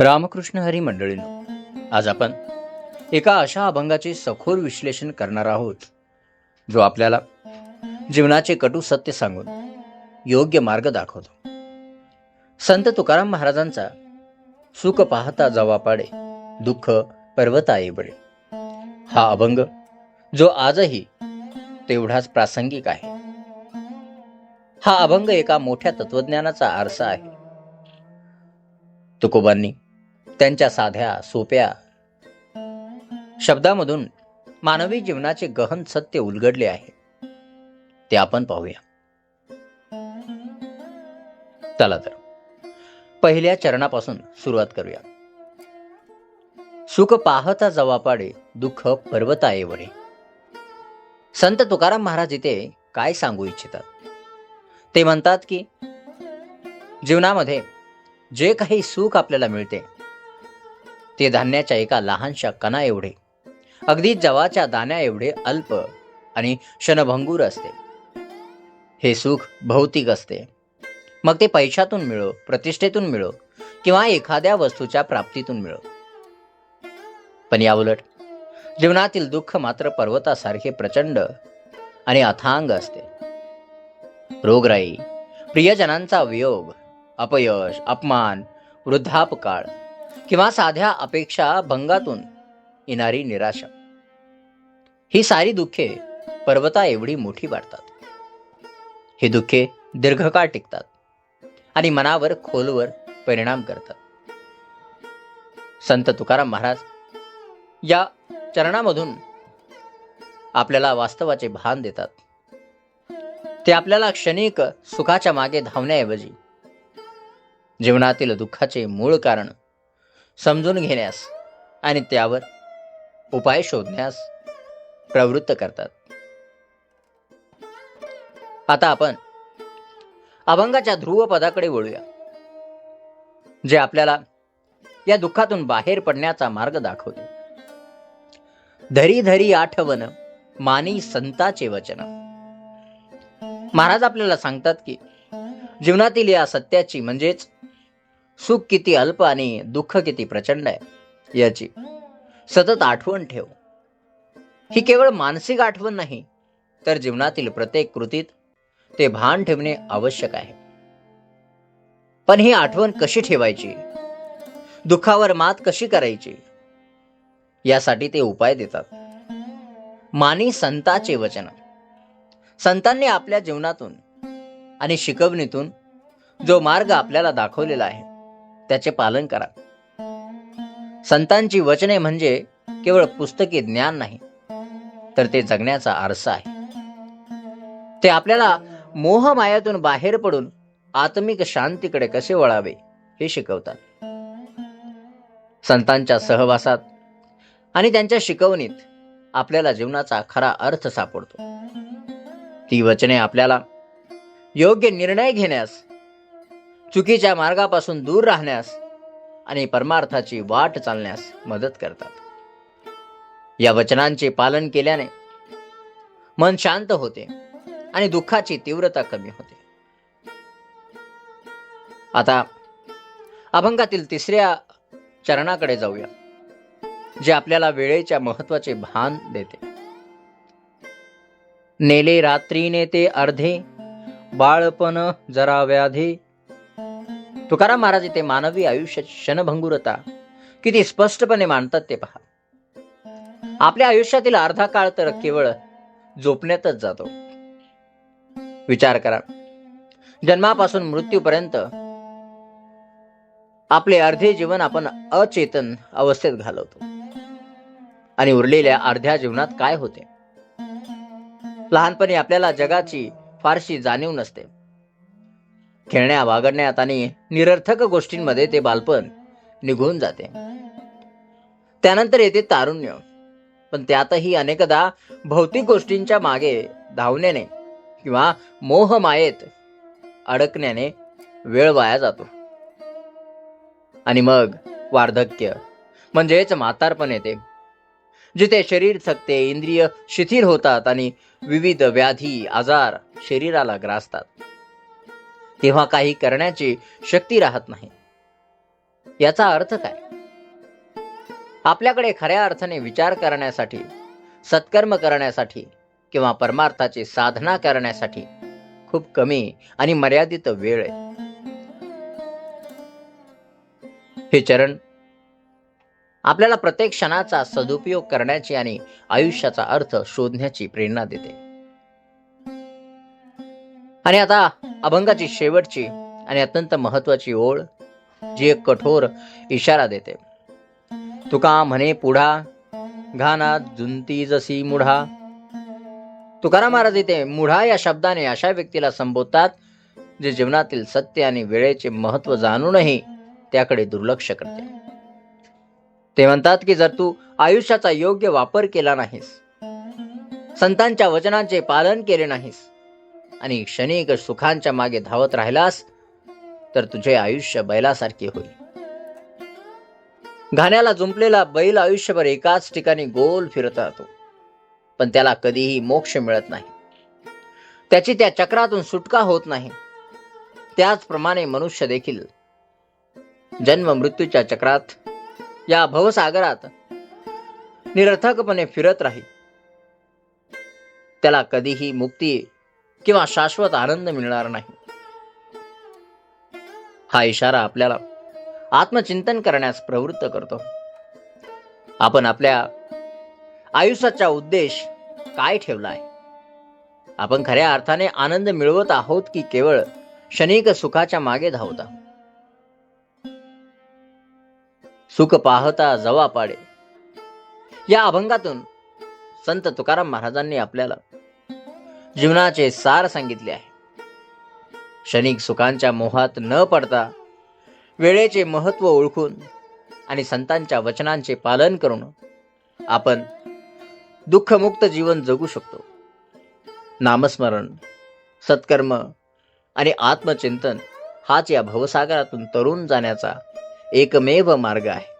रामकृष्ण हरी मंडळीनं आज आपण एका अशा अभंगाचे सखोल विश्लेषण करणार आहोत जो आपल्याला जीवनाचे कटू सत्य सांगून योग्य मार्ग दाखवतो. संत तुकाराम महाराजांचा सुख पाहता जवा पाडे दुःख पर्वता बळे हा अभंग जो आजही तेवढाच प्रासंगिक आहे. हा अभंग एका मोठ्या तत्वज्ञानाचा आरसा आहे. तुकोबांनी त्यांच्या साध्या सोप्या शब्दामधून मानवी जीवनाचे गहन सत्य उलगडले आहे. ते आपण पाहूया. चला तर पहिल्या चरणापासून सुरुवात करूया. सुख पाहता जवापाडे दुःख पर्वता वडे संत तुकाराम महाराज इथे काय सांगू इच्छितात? ते म्हणतात की जीवनामध्ये जे काही सुख आपल्याला मिळते ते धान्याच्या एका लहानशा कणा एवढे अगदी जवाच्या दाण्या एवढे अल्प आणि क्षणभंगूर असते. हे सुख भौतिक असते. मग ते पैशातून मिळो प्रतिष्ठेतून मिळो किंवा एखाद्या वस्तूच्या प्राप्तीतून मिळो. पण याउलट जीवनातील दुःख मात्र पर्वतासारखे प्रचंड आणि अथांग असते. रोगराई प्रियजनांचा वियोग अपयश अपमान वृद्धापकाळ किंवा साध्या अपेक्षा भंगातून येणारी निराशा. ही सारी दुःखे पर्वता एवढी मोठी वाटतात ही दुःखे दीर्घकाळ टिकतात आणि मनावर खोलवर परिणाम करतात. संत तुकाराम महाराज या चरणामधून आपल्याला वास्तवाचे भान देतात. ते आपल्याला क्षणिक सुखाच्या मागे धावण्याऐवजी जीवनातील दुःखाचे मूळ कारण समजून घेण्यास आणि त्यावर उपाय शोधण्यास प्रवृत्त करतात. आता आपण अभंगाच्या ध्रुव पदाकडे वळूया जे आपल्याला या दुःखातून बाहेर पडण्याचा मार्ग दाखवते. धरी धरी आठवण मानी संताचे वचन. महाराज आपल्याला सांगतात की जीवनातील या सत्याची म्हणजेच सुख किती अल्प आणि दुःख किती प्रचंड आहे याची सतत आठवण ठेव. ही केवळ मानसिक आठवण नाही तर जीवनातील प्रत्येक कृतीत ते भान ठेवणे आवश्यक आहे. पण ही आठवण कशी ठेवायची? दुःखावर मात कशी करायची? यासाठी ते उपाय देतात. मानी संताचे वचन. संतांनी आपल्या जीवनातून आणि शिकवणीतून जो मार्ग आपल्याला दाखवलेला आहे त्याचे पालन करा. संतांची वचने म्हणजे केवळ पुस्तकी ज्ञान नाही तर ते जगण्याचा आरसा आहे. ते आपल्याला मोहमायातून बाहेर पडून आत्मिक शांतीकडे कसे वळावे हे शिकवतात. संतांच्या सहवासात आणि त्यांच्या शिकवणीत आपल्याला जीवनाचा खरा अर्थ सापडतो. ती वचने आपल्याला योग्य निर्णय घेण्यास चुकीच्या मार्गापासून दूर राहण्यास आणि परमार्थाची वाट चालण्यास मदत करतात. या वचनांचे पालन केल्याने मन शांत होते आणि दुःखाची तीव्रता कमी होते. आता अभंगातील तिसऱ्या चरणाकडे जाऊया जे आपल्याला वेळेच्या महत्त्वाचे भान देते. नेले रात्रीने ते अर्धे बाळपण जरा व्याधे तुकाराम महाराज इथे मानवी आयुष्यात क्षणभंगुरता किती स्पष्टपणे मांडतात ते पहा. आपल्या आयुष्यातील अर्धा काळ तर केवळ झोपण्यातच जातो. विचार करा. जन्मापासून मृत्यूपर्यंत आपले अर्धे जीवन आपण अचेतन अवस्थेत घालवतो. आणि उरलेल्या अर्ध्या जीवनात काय होते? लहानपणी आपल्याला जगाची फारशी जाणीव नसते. खेळण्या वागडण्यात आणि निरर्थक गोष्टींमध्ये ते बालपण निघून जाते. त्यानंतर येते तारुण्य. पण त्यातही अनेकदा भौतिक गोष्टींच्या मागे धावण्याने किंवा मोहमायेत अडकण्याने वेळ वाया जातो. आणि मग वार्धक्य म्हणजेच म्हातारपण येते. जिथे शरीर थकते इंद्रिय शिथिल होतात आणि विविध व्याधी आजार शरीराला ग्रासतात. तेव्हा काही करण्याची शक्ती राहत नाही. याचा अर्थ काय? आपल्याकडे खऱ्या अर्थाने विचार करण्यासाठी सत्कर्म करण्यासाठी किंवा परमार्थाची साधना करण्यासाठी खूप कमी आणि मर्यादित वेळ आहे. हे चरण आपल्याला प्रत्येक क्षणाचा सदुपयोग करण्याची आणि आयुष्याचा अर्थ शोधण्याची प्रेरणा देते. आणि आता अभंगाची शेवटची आणि अत्यंत महत्वाची ओळ जी एक कठोर इशारा देते. तुका म्हणे पुढा घाना जुंती जसी मुढा. तुकाराम महाराज इथे मुढा या शब्दाने अशा व्यक्तीला संबोधतात जे जीवनातील सत्य आणि वेळेचे महत्त्व जाणूनही त्याकडे दुर्लक्ष करते. ते म्हणतात की जर तू आयुष्याचा योग्य वापर केला नाहीस संतांच्या वचनांचे पालन केले नाहीस आणि क्षणिक सुखांच्या मागे धावत राहिलास तर तुझे आयुष्य बैलासारखे होईल. घाण्याला जुंपलेला बैल आयुष्यभर एकाच ठिकाणी गोल फिरत राहतो पण त्याला कधीही मोक्ष मिळत नाही. त्याची त्या चक्रातून सुटका होत नाही. त्याचप्रमाणे मनुष्य देखील जन्म मृत्यूच्या चक्रात या भवसागरात निरर्थकपणे फिरत राहील. त्याला कधीही मुक्ती किंवा शाश्वत आनंद मिळणार नाही. हा इशारा आपल्याला आत्मचिंतन करण्यास प्रवृत्त करतो. आपण आपल्या आयुष्याचा उद्देश काय ठेवला आहे? आपण खऱ्या अर्थाने आनंद मिळवत आहोत की केवळ क्षणिक सुखाच्या मागे धावता? सुख पाहता जवा पाडे या अभंगातून संत तुकाराम महाराजांनी आपल्याला जीवनाचे सार सांगितले आहे. क्षणिक सुखांच्या मोहात न पडता वेळेचे महत्त्व ओळखून आणि संतांच्या वचनांचे पालन करून आपण दुःखमुक्त जीवन जगू शकतो. नामस्मरण सत्कर्म आणि आत्मचिंतन हाच या भवसागरातून तरुण जाण्याचा एकमेव मार्ग आहे.